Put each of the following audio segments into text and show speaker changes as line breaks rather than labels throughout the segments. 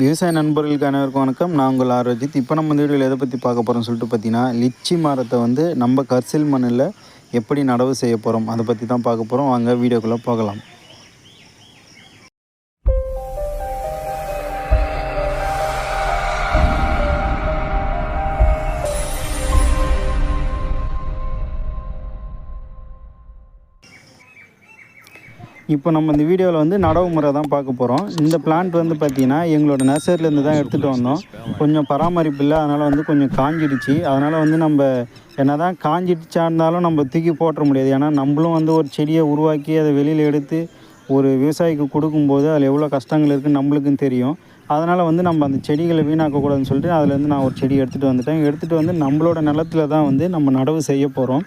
விவசாய நண்பர்களுக்கு அனைவருக்கும் வணக்கம். நான் உங்கள் ஆரோஜித் இப்போ நம்ம இந்த வீடியோவில் எதை பற்றி பார்க்க போகிறோம் சொல்லிட்டு பார்த்தீங்கன்னா லிச்சி மரத்தை வந்து நம்ம கர்சில் மண்ணில் எப்படி நடவு செய்ய போகிறோம் அதை பற்றி தான் பார்க்க போகிறோம் வாங்க வீடியோக்குள்ளே போகலாம். இப்போ நம்ம இந்த வீடியோவில் வந்து நடவு முறை தான் பார்க்க போகிறோம் இந்த பிளான்ட் வந்து பார்த்திங்கன்னா எங்களோட நர்சரிலேருந்து தான் எடுத்துகிட்டு வந்தோம். கொஞ்சம் பராமரிப்பு இல்லை அதனால் வந்து கொஞ்சம் காஞ்சிடுச்சு. அதனால் வந்து நம்ம என்ன தான் காஞ்சிடுச்சா இருந்தாலும் நம்ம தூக்கி போட்டுற முடியாது. ஏன்னா நம்மளும் வந்து ஒரு செடியை உருவாக்கி அதை வெளியில் எடுத்து ஒரு விவசாயிக்கு கொடுக்கும்போது அதில் எவ்வளோ கஷ்டங்கள் இருக்குதுன்னு நம்மளுக்கும் தெரியும். அதனால் வந்து நம்ம அந்த செடிகளை வீணாக்கக்கூடாதுன்னு சொல்லிட்டு அதுலேருந்து நான் ஒரு செடி எடுத்துகிட்டு வந்துட்டேன். எடுத்துகிட்டு வந்து நம்மளோட நிலத்துல தான் வந்து நம்ம நடவு செய்ய போகிறோம்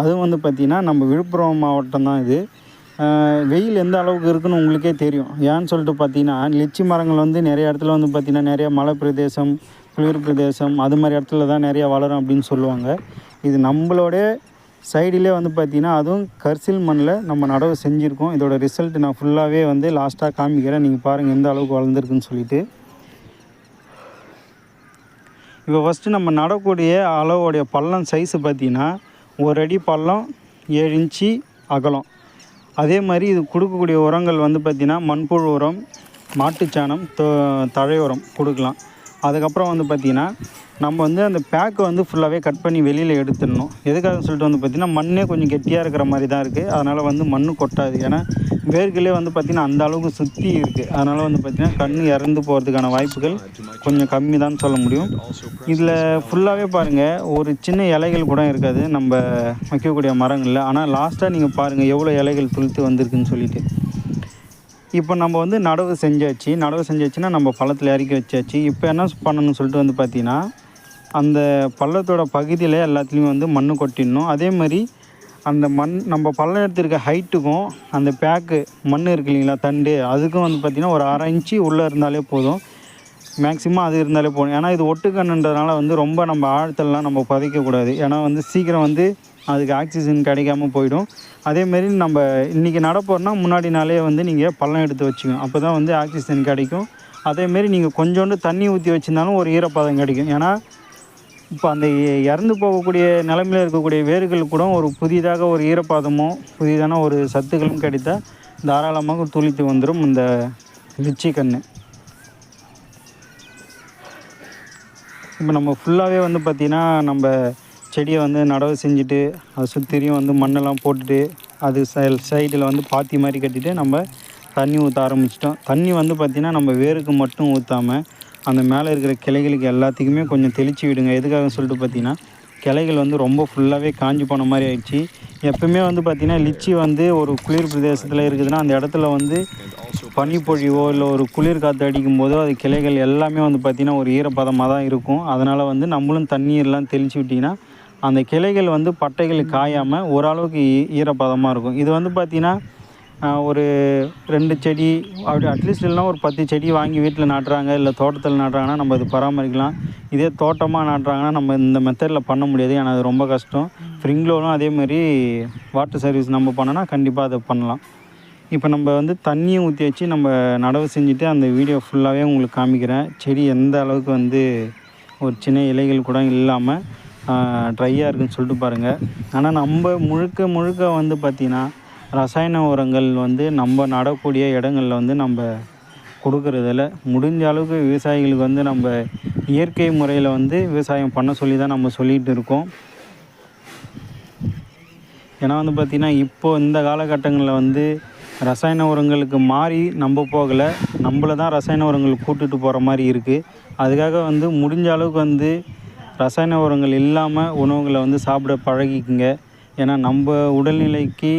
அதுவும் வந்து பார்த்திங்கன்னா நம்ம விழுப்புரம் மாவட்டம் தான் இது. வெயில் எந்த அளவுக்கு இருக்குன்னு உங்களுக்கே தெரியும். ஏன்னு சொல்லிட்டு பார்த்தீங்கன்னா லிச்சி மரங்கள் வந்து நிறைய இடத்துல வந்து பார்த்திங்கன்னா நிறைய மலை பிரதேசம் குளிர் பிரதேசம் அது மாதிரி இடத்துல தான் நிறைய வளரும் அப்படின்னு சொல்லுவாங்க. இது நம்மளோட சைடிலே வந்து பார்த்திங்கன்னா அதுவும் கர்சில் மண்ணில் நம்ம நடவு செஞ்சுருக்கோம். இதோட ரிசல்ட் நான் ஃபுல்லாகவே வந்து லாஸ்ட்டாக காமிக்கிறேன். நீங்கள் பாருங்கள் எந்த அளவுக்கு வளர்ந்துருக்குன்னு சொல்லிட்டு. இப்போ ஃபஸ்ட்டு நம்ம நடக்கூடிய அளவுடைய பள்ளம் சைஸு பார்த்தீங்கன்னா ஒரு அடி பள்ளம் ஏழு இன்ச்சு அகலம். அதே மாதிரி இது கொடுக்கக்கூடிய உரங்கள் வந்து பார்த்திங்கன்னா மண்புழு உரம் மாட்டுச்சாணம் தொ தழை உரம் கொடுக்கலாம். அதுக்கப்புறம் வந்து பார்த்திங்கன்னா நம்ம வந்து அந்த பேக்கை வந்து ஃபுல்லாகவே கட் பண்ணி வெளியில் எடுத்துடணும். எதுக்காக சொல்லிட்டு வந்து பார்த்திங்கன்னா மண்ணே கொஞ்சம் கெட்டியாக இருக்கிற மாதிரி தான் இருக்குது அதனால் வந்து மண் கொட்டாது. ஏன்னா வேர்களே வந்து பார்த்திங்கன்னா அந்த அளவுக்கு சுற்றி இருக்குது அதனால் வந்து பார்த்திங்கன்னா கண் இறந்து போகிறதுக்கான வாய்ப்புகள் கொஞ்சம் கம்மி தான் சொல்ல முடியும். இதில் ஃபுல்லாகவே பாருங்கள் ஒரு சின்ன இலைகள் கூட இருக்காது. நம்ம வைக்கக்கூடிய மரங்களில். ஆனால் லாஸ்ட்டாக நீங்கள் பாருங்கள் எவ்வளோ இலைகள் துளுத்து வந்திருக்குன்னு சொல்லிட்டு. இப்போ நம்ம வந்து நடவு செஞ்சாச்சு. நடவு செஞ்சாச்சுன்னா நம்ம பழத்தில் இறக்கி வச்சாச்சு. இப்போ என்ன பண்ணணும்னு சொல்லிட்டு வந்து பார்த்தீங்கன்னா அந்த பள்ளத்தோட பகுதியில் எல்லாத்துலேயும் வந்து மண் கொட்டிடணும். அதே மாதிரி அந்த மண் நம்ம பள்ளம் எடுத்திருக்க ஹைட்டுக்கும் அந்த பேக்கு மண் இருக்கு இல்லைங்களா தண்டு அதுக்கும் வந்து பார்த்திங்கன்னா ஒரு அரை இன்ச்சு உள்ளே இருந்தாலே போதும். மேக்ஸிமம் அது இருந்தாலே போதும். ஏன்னா இது ஒட்டுக்கண்ணுன்றதுனால வந்து ரொம்ப நம்ம ஆழத்தெல்லாம் நம்ம புதைக்கக்கூடாது ஏன்னா வந்து சீக்கிரம் வந்து அதுக்கு ஆக்சிஜன் கிடைக்காம போயிடும். அதேமாரி நம்ம இன்றைக்கி நடப்போம்னா முன்னாடி நாளே வந்து நீங்கள் பள்ளம் எடுத்து வச்சுக்கணும். அப்போ தான் வந்து ஆக்சிஜன் கிடைக்கும். அதேமாரி நீங்கள் கொஞ்சோண்டு தண்ணி ஊற்றி வச்சுருந்தாலும் ஒரு ஈரப்பதம் கிடைக்கும். ஏன்னா இப்போ அந்த இறந்து போகக்கூடிய நிலமையில் இருக்கக்கூடிய வேர்கள் கூட ஒரு புதிதாக ஒரு ஈரப்பாதமும் புதிதான ஒரு சத்துக்களும் கிடைத்தால் தாராளமாக துளித்து வந்துடும் இந்த லிச்சி கன்று இப்போ நம்ம ஃபுல்லாகவே வந்து பார்த்திங்கன்னா நம்ம செடியை வந்து நடவு செஞ்சுட்டு அதை சுற்றியும் வந்து மண்ணெல்லாம் போட்டுட்டு அது சைடில் வந்து பாத்தி மாதிரி கட்டிட்டு நம்ம தண்ணி ஊற்ற ஆரம்பிச்சிட்டோம். தண்ணி வந்து பார்த்திங்கன்னா நம்ம வேருக்கு மட்டும் ஊற்றாமல் அந்த மேலே இருக்கிற கிளைகளுக்கு எல்லாத்துக்குமே கொஞ்சம் தெளித்து விடுங்க. எதுக்காக சொல்லிட்டு பார்த்தீங்கன்னா கிளைகள் வந்து ரொம்ப ஃபுல்லாகவே காஞ்சி போன மாதிரி ஆயிடுச்சு. எப்பவுமே வந்து பார்த்திங்கன்னா லிச்சி வந்து ஒரு குளிர் பிரதேசத்தில் இருக்குதுன்னா அந்த இடத்துல வந்து பனிப்பொழிவோ இல்லை ஒரு குளிர் காற்று அடிக்கும் போதோ அது கிளைகள் எல்லாமே வந்து பார்த்திங்கன்னா ஒரு ஈரப்பதமாக தான் இருக்கும். அதனால் வந்து நம்மளும் தண்ணீர்லாம் தெளித்து விட்டிங்கன்னா அந்த கிளைகள் வந்து பட்டைகள் காயாமல் ஓரளவுக்கு ஈரப்பதமாக இருக்கும். இது வந்து பார்த்திங்கன்னா ஒரு ரெண்டு செடி அப்படி அட்லீஸ்ட் இல்லைனா ஒரு பத்து செடி வாங்கி வீட்டில் நாட்டுறாங்க இல்லை தோட்டத்தில் நாட்டுறாங்கன்னா நம்ம அது பராமரிக்கலாம். இதே தோட்டமாக நாட்டுறாங்கன்னா நம்ம இந்த மெத்தடில் பண்ண முடியாது ஏன்னா அது ரொம்ப கஷ்டம். ஸ்ப்ரிங்க்லோரும் அதே மாதிரி வாட்டர் சர்வீஸ் நம்ம பண்ணோன்னா கண்டிப்பாக அதை பண்ணலாம். இப்போ நம்ம வந்து தண்ணியும் ஊற்றி வச்சு நம்ம நடவு செஞ்சுட்டு அந்த வீடியோ ஃபுல்லாகவே உங்களுக்கு காமிக்கிறேன். செடி எந்த அளவுக்கு வந்து ஒரு சின்ன இலைகள் கூட இல்லாமல் ட்ரையாக இருக்குன்னு சொல்லிட்டு பாருங்கள் ஆனால் நம்ம முழுக்க முழுக்க வந்து பார்த்திங்கன்னா ரசாயன உரங்கள் வந்து நம்ம நடக்கூடிய இடங்களில் வந்து நம்ம கொடுக்கறதில்ல. முடிஞ்ச அளவுக்கு விவசாயிகளுக்கு வந்து நம்ம இயற்கை முறையில் வந்து விவசாயம் பண்ண சொல்லி தான் நம்ம சொல்லிகிட்டு இருக்கோம். ஏன்னா வந்து பார்த்திங்கன்னா இப்போது இந்த காலகட்டங்களில் வந்து ரசாயன உரங்களுக்கு மாறி நம்ம போகலை. நம்மளை தான் ரசாயன உரங்கள் கூட்டுட்டு போகிற மாதிரி இருக்குது அதுக்காக வந்து முடிஞ்ச அளவுக்கு வந்து ரசாயன உரங்கள் இல்லாமல் உணவுகளை வந்து சாப்பிட பழகிக்குங்க. ஏன்னா நம்ம உடல்நிலைக்கு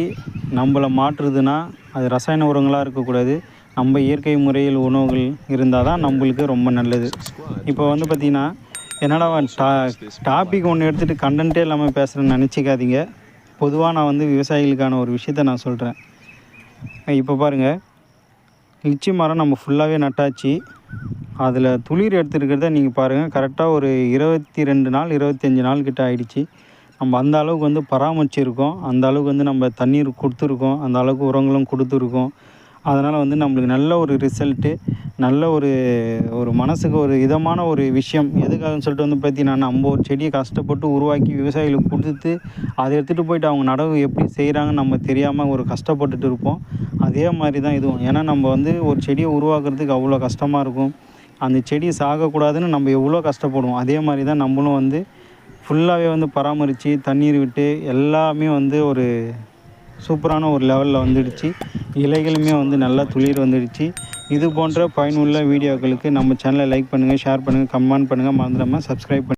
நம்மளை மாற்றுதுன்னா அது ரசாயன உரங்களாக இருக்கக்கூடாது. நம்ம இயற்கை முறையில் உணவுகள் இருந்தால் தான் நம்மளுக்கு ரொம்ப நல்லது. இப்போ வந்து பார்த்திங்கன்னா என்னடா டா டாபிக் ஒன்று எடுத்துகிட்டு கண்டென்ட்டே இல்லாமல் பேசுகிறேன்னு நினச்சிக்காதீங்க. பொதுவாக நான் வந்து விவசாயிகளுக்கான ஒரு விஷயத்த நான் சொல்கிறேன் இப்போ பாருங்கள் லிச்சி மரம் நம்ம ஃபுல்லாகவே நட்டாச்சு. அதில் துளிர் எடுத்துருக்கிறத நீங்கள் பாருங்கள் கரெக்டாக ஒரு இருபத்தி ரெண்டு நாள் இருபத்தஞ்சி நாள் கிட்ட ஆயிடுச்சு. நம்ம அந்த அளவுக்கு வந்து பராமரிச்சிருக்கோம். அந்த அளவுக்கு வந்து நம்ம தண்ணீர் கொடுத்துருக்கோம். அந்த அளவுக்கு உரங்களும் கொடுத்துருக்கோம். அதனால் வந்து நம்மளுக்கு நல்ல ஒரு ரிசல்ட்டு நல்ல ஒரு ஒரு மனசுக்கு ஒரு இதமான ஒரு விஷயம். எதுக்காகன்னு சொல்லிட்டு வந்து பார்த்தீங்கன்னா நம்ம ஒரு செடியை கஷ்டப்பட்டு உருவாக்கி விவசாயிகளுக்கு கொடுத்து அதை எடுத்துகிட்டு போயிட்டு அவங்க நடவு எப்படி செய்கிறாங்கன்னு நம்ம தெரியாமல் ஒரு கஷ்டப்பட்டுட்டு இருப்போம். அதே மாதிரி தான் இதுவும். ஏன்னா நம்ம வந்து ஒரு செடியை உருவாக்குறதுக்கு அவ்வளோ கஷ்டமாக இருக்கும். அந்த செடி சாகக்கூடாதுன்னு நம்ம எவ்வளோ கஷ்டப்படுவோம். அதே மாதிரி தான் நம்மளும் வந்து ஃபுல்லாகவே வந்து பராமரித்து தண்ணீர் விட்டு எல்லாமே வந்து ஒரு சூப்பரான ஒரு லெவலில் வந்துடுச்சு. இலைகளுமே வந்து நல்லா துளிர் வந்துடுச்சு. இது போன்ற பயனுள்ள வீடியோக்களுக்கு நம்ம சேனலை லைக் பண்ணுங்கள் ஷேர் பண்ணுங்கள் கமெண்ட் பண்ணுங்கள் மறந்துடாமல் சப்ஸ்கிரைப் பண்ணி